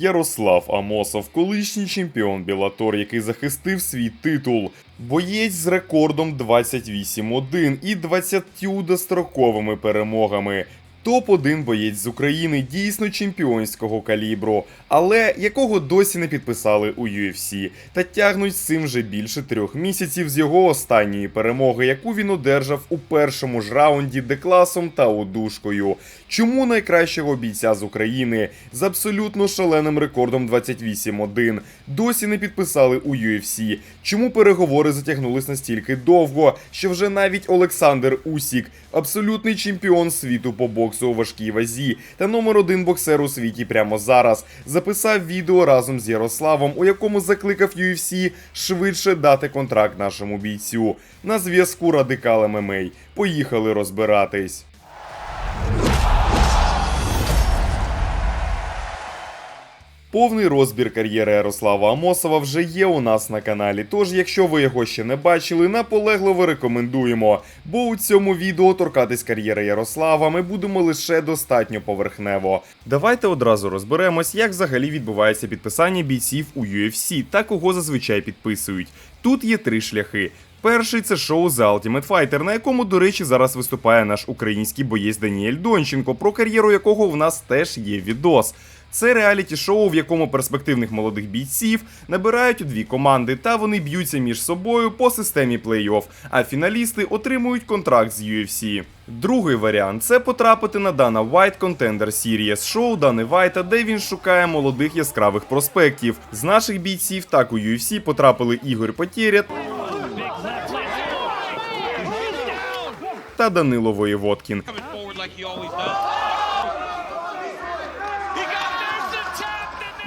Ярослав Амосов, колишній чемпіон Білатор, який захистив свій титул. Боєць з рекордом 28-1 і 20 достроковими перемогами. Топ-1 боєць з України дійсно чемпіонського калібру, але якого досі не підписали у UFC, та тягнуть з цим вже більше трьох місяців з його останньої перемоги, яку він одержав у першому ж раунді декласом та одушкою. Чому найкращого бійця з України з абсолютно шаленим рекордом 28-1 досі не підписали у UFC? Чому переговори затягнулись настільки довго, що вже навіть Олександр Усік, абсолютний чемпіон світу по боксу у важкій вазі та номер один боксер у світі прямо зараз, записав відео разом з Ярославом, у якому закликав UFC швидше дати контракт нашому бійцю на зв'язку Радикал ММА. Поїхали розбиратись. Повний розбір кар'єри Ярослава Амосова вже є у нас на каналі. Тож, якщо ви його ще не бачили, наполегливо рекомендуємо. Бо у цьому відео торкатись кар'єри Ярослава ми будемо лише достатньо поверхнево. Давайте одразу розберемось, як взагалі відбувається підписання бійців у UFC та кого зазвичай підписують. Тут є три шляхи. Перший це шоу The Ultimate Fighter, на якому, до речі, зараз виступає наш український боєць Даніель Донченко, про кар'єру якого в нас теж є відос. Це реаліті-шоу, в якому перспективних молодих бійців набирають у дві команди, та вони б'ються між собою по системі плей-офф, а фіналісти отримують контракт з UFC. Другий варіант це потрапити на Дана White Contender Series шоу Дани Вайта, де він шукає молодих яскравих проспектів. З наших бійців так у UFC потрапили Ігор Потєрят та Данило Воєводкін.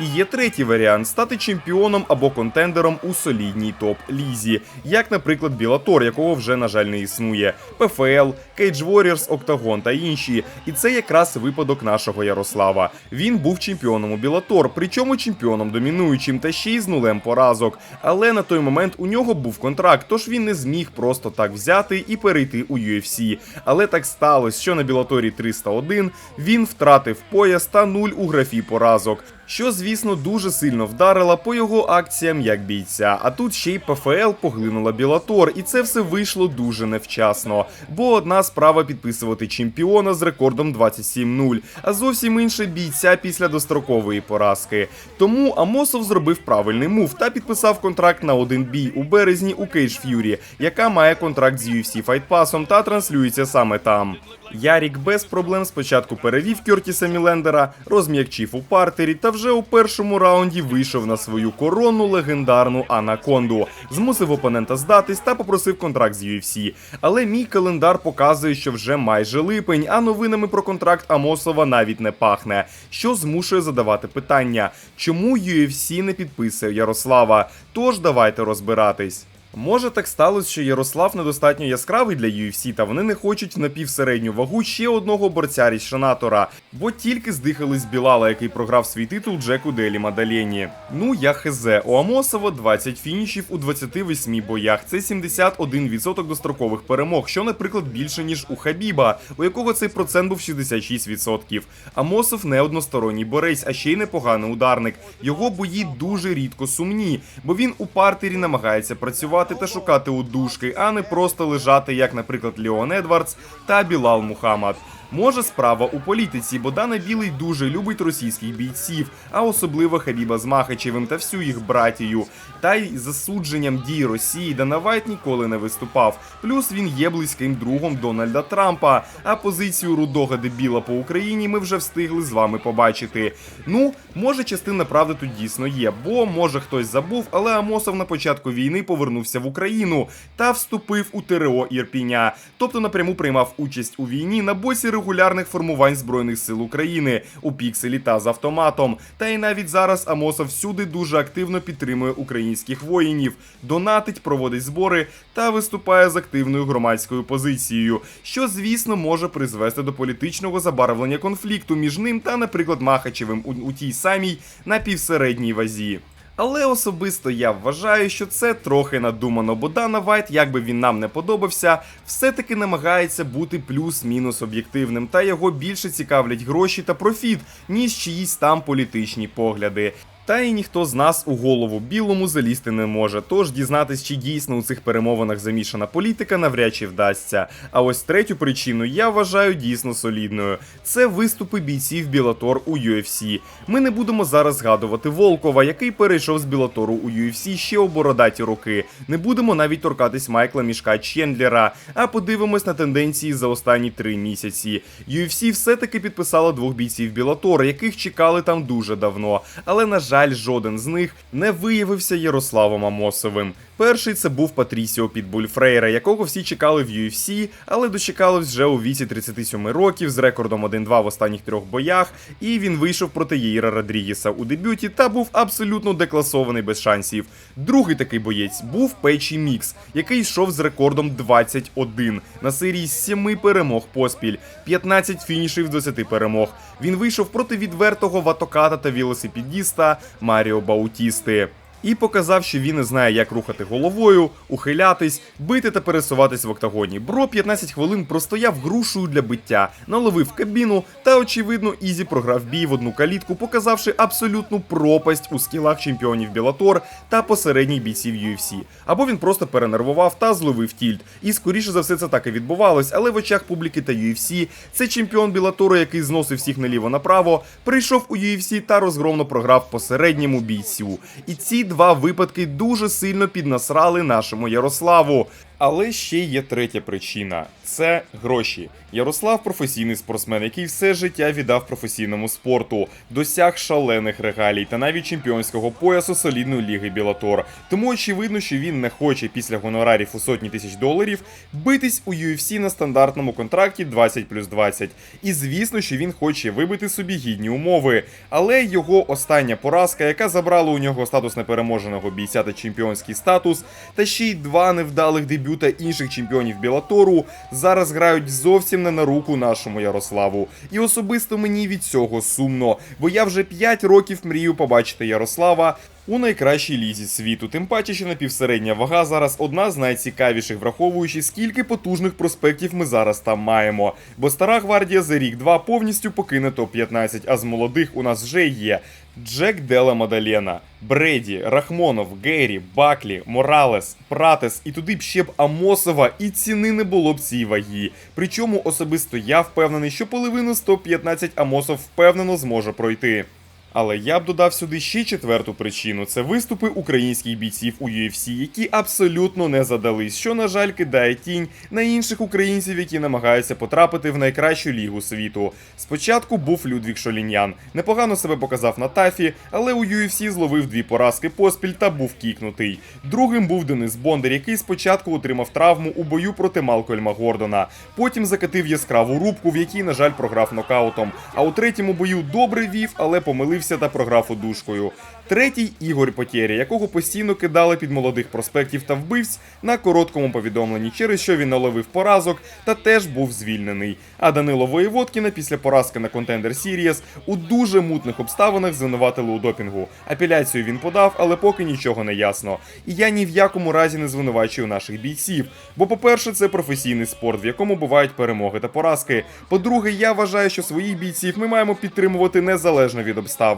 І є третій варіант стати чемпіоном або контендером у солідній топ-лізі, як, наприклад, Білатор, якого вже, на жаль, не існує, ПФЛ, Cage Warriors, Octagon та інші. І це якраз випадок нашого Ярослава. Він був чемпіоном у Білатор, причому чемпіоном домінуючим та ще й з нулем поразок. Але на той момент у нього був контракт, тож він не зміг просто так взяти і перейти у UFC. Але так сталося, що на Білаторі 301 він втратив пояс та нуль у графі поразок. Що, звісно, дуже сильно вдарило по його акціям як бійця. А тут ще й ПФЛ поглинула Білатор, і це все вийшло дуже невчасно. Бо одна справа підписувати чемпіона з рекордом 27-0, а зовсім інша бійця після дострокової поразки. Тому Амосов зробив правильний мув та підписав контракт на один бій у березні у Cage Fury, яка має контракт з UFC Fight Pass та транслюється саме там. Ярік без проблем спочатку перевів Кертіса Мілендера, розм'якчив у партері та вже у першому раунді вийшов на свою корону легендарну Анаконду, змусив опонента здатись та попросив контракт з UFC. Але мій календар показує, що вже майже липень, а новинами про контракт Амосова навіть не пахне, що змушує задавати питання, чому UFC не підписує Ярослава. Тож давайте розбиратись. Може так сталося, що Ярослав недостатньо яскравий для UFC, та вони не хочуть в напівсередню вагу ще одного борця рішанатора, бо тільки здихались Білала, який програв свій титул Джеку Делі Мадалєні. Ну я хезе, у Амосова 20 фінішів у 28 боях. Це 71% дострокових перемог, що, наприклад, більше ніж у Хабіба, у якого цей процент був 66%. Амосов не односторонній борець, а ще й непоганий ударник. Його бої дуже рідко сумні, бо він у партері намагається працювати та шукати удушки, а не просто лежати, як, наприклад, Леон Едвардс та Білал Мухаммад. Може, справа у політиці, бо Дана Білий дуже любить російських бійців, а особливо Хабіба з Махачевим та всю їх братію. Та й засудженням дій Росії Дана Вайт ніколи не виступав. Плюс він є близьким другом Дональда Трампа. А позицію рудого дебіла по Україні ми вже встигли з вами побачити. Ну, може, частина правди тут дійсно є, бо може хтось забув, але Амосов на початку війни повернувся в Україну та вступив у ТРО Ірпіня, тобто напряму приймав участь у війні на боці регулярних формувань збройних сил України у пікселі та з автоматом. Та й навіть зараз Амосов всюди дуже активно підтримує українських воїнів, донатить, проводить збори та виступає з активною громадською позицією, що звісно може призвести до політичного забарвлення конфлікту між ним та, наприклад, Махачевим у, у тій самій напівсередній вазі. Але особисто я вважаю, що це трохи надумано, бо Дана Вайт, як би він нам не подобався, все-таки намагається бути плюс-мінус об'єктивним, та його більше цікавлять гроші та профіт, ніж чиїсь там політичні погляди. Та і ніхто з нас у голову білому залізти не може, тож дізнатись, чи дійсно у цих перемовинах замішана політика, навряд чи вдасться. А ось третю причину я вважаю дійсно солідною: це виступи бійців Білатор у UFC. Ми не будемо зараз згадувати Волкова, який перейшов з Білатору у UFC ще у бородаті роки. Не будемо навіть торкатись Майкла Мішка Чендлера, а подивимось на тенденції за останні три місяці. UFC все-таки підписала двох бійців Білатор, яких чекали там дуже давно. Але на жаль, жоден з них не виявився Ярославом Амосовим. Перший це був Патрісіо Підбуль Фрейра, якого всі чекали в UFC, але дочекались вже у віці 37 років з рекордом 1-2 в останніх трьох боях. І він вийшов проти Єїра Родрігеса у дебюті та був абсолютно декласований без шансів. Другий такий боєць був Пейчі Мікс, який йшов з рекордом 21 на серії з 7 перемог поспіль, 15 фінішів з 20 перемог. Він вийшов проти відвертого ватоката та велосипедіста Маріо Баутісти. І показав, що він не знає, як рухати головою, ухилятись, бити та пересуватись в октагоні. Бро 15 хвилин простояв грушею для биття, наловив кабіну та, очевидно, Ізі програв бій в одну калітку, показавши абсолютну пропасть у скілах чемпіонів Білатор та посередніх бійців UFC. Або він просто перенервував та зловив тільт. І скоріше за все це так і відбувалось, але в очах публіки та UFC це чемпіон Білатору, який зносив всіх наліво направо, прийшов у UFC та розгромно програв посередньому бійцю. І ці два випадки дуже сильно піднасрали нашому Ярославу. Але ще є третя причина це гроші. Ярослав професійний спортсмен, який все життя віддав професійному спорту, досяг шалених регалій та навіть чемпіонського поясу солідної ліги Білатор. Тому очевидно, що він не хоче після гонорарів у сотні тисяч доларів битись у UFC на стандартному контракті 20 плюс 20. І звісно, що він хоче вибити собі гідні умови. Але його остання поразка, яка забрала у нього статус непереможеного бійця та чемпіонський статус, та ще й два невдалих дебюта інших чемпіонів Білатору, зараз грають зовсім не на руку нашому Ярославу. І особисто мені від цього сумно, бо я вже 5 років мрію побачити Ярослава. У найкращій лізі світу, тим паче, що напівсередня вага зараз одна з найцікавіших, враховуючи, скільки потужних проспектів ми зараз там маємо. Бо стара гвардія за рік-два повністю покине топ-15, а з молодих у нас вже є Джек Дела Мадалена, Бреді, Рахмонов, Геррі, Баклі, Моралес, Пратес і туди б ще б Амосова, і ціни не було б цій ваги. Причому особисто я впевнений, що половину з топ-15 Амосов впевнено зможе пройти. Але я б додав сюди ще четверту причину: це виступи українських бійців у UFC, які абсолютно не задались, що, на жаль, кидає тінь на інших українців, які намагаються потрапити в найкращу лігу світу. Спочатку був Людвік Шоліньян, непогано себе показав на тафі, але у UFC зловив дві поразки поспіль та був кікнутий. Другим був Денис Бондар, який спочатку отримав травму у бою проти Малкольма Гордона. Потім закатив яскраву рубку, в якій, на жаль, програв нокаутом. А у третьому бою добре вів, але помилився та програв удушкою. Третій Ігор Потєря, якого постійно кидали під молодих проспектів та вбивць на короткому повідомленні, через що він наловив поразок та теж був звільнений. А Данило Воєводкіна після поразки на Contender Series у дуже мутних обставинах звинуватили у допінгу. Апеляцію він подав, але поки нічого не ясно. І я ні в якому разі не звинувачую наших бійців. Бо, по-перше, це професійний спорт, в якому бувають перемоги та поразки. По-друге, я вважаю, що своїх бійців ми маємо підтримувати незалежно від обставин.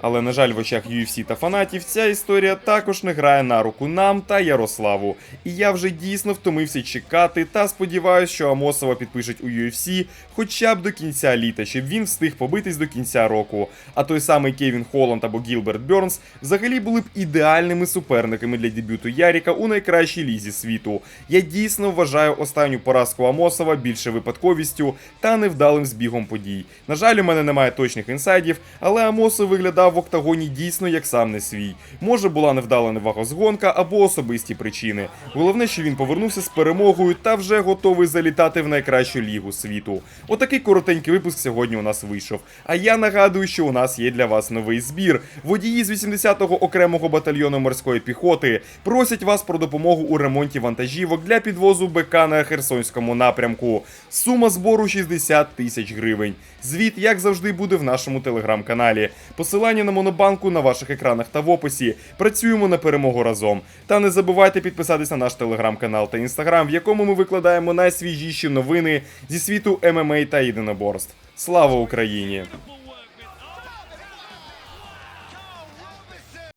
Але на жаль, в очах UFC та фанатів ця історія також не грає на руку нам та Ярославу. І я вже дійсно втомився чекати та сподіваюся, що Амосова підпишуть у UFC хоча б до кінця літа, щоб він встиг побитись до кінця року. А той самий Кевін Холланд або Гілберт Бьорнс взагалі були б ідеальними суперниками для дебюту Яріка у найкращій лізі світу. Я дійсно вважаю останню поразку Амосова більше випадковістю та невдалим збігом подій. На жаль, у мене немає точних інсайдів, але Амосов виглядав в октагоні дійсно як сам не свій. Може була невдала невагозгонка або особисті причини. Головне, що він повернувся з перемогою та вже готовий залітати в найкращу лігу світу. Отакий коротенький випуск сьогодні у нас вийшов. А я нагадую, що у нас є для вас новий збір. Водії з 80-го окремого батальйону морської піхоти просять вас про допомогу у ремонті вантажівок для підвозу БК на Херсонському напрямку. Сума збору 60 тисяч гривень. Звіт, як завжди, буде в нашому телеграм-каналі. Посилання на монобанку на ваших екранах та в описі. Працюємо на перемогу разом. Та не забувайте підписатись на наш телеграм-канал та інстаграм, в якому ми викладаємо найсвіжіші новини зі світу ММА та єдиноборств. Слава Україні!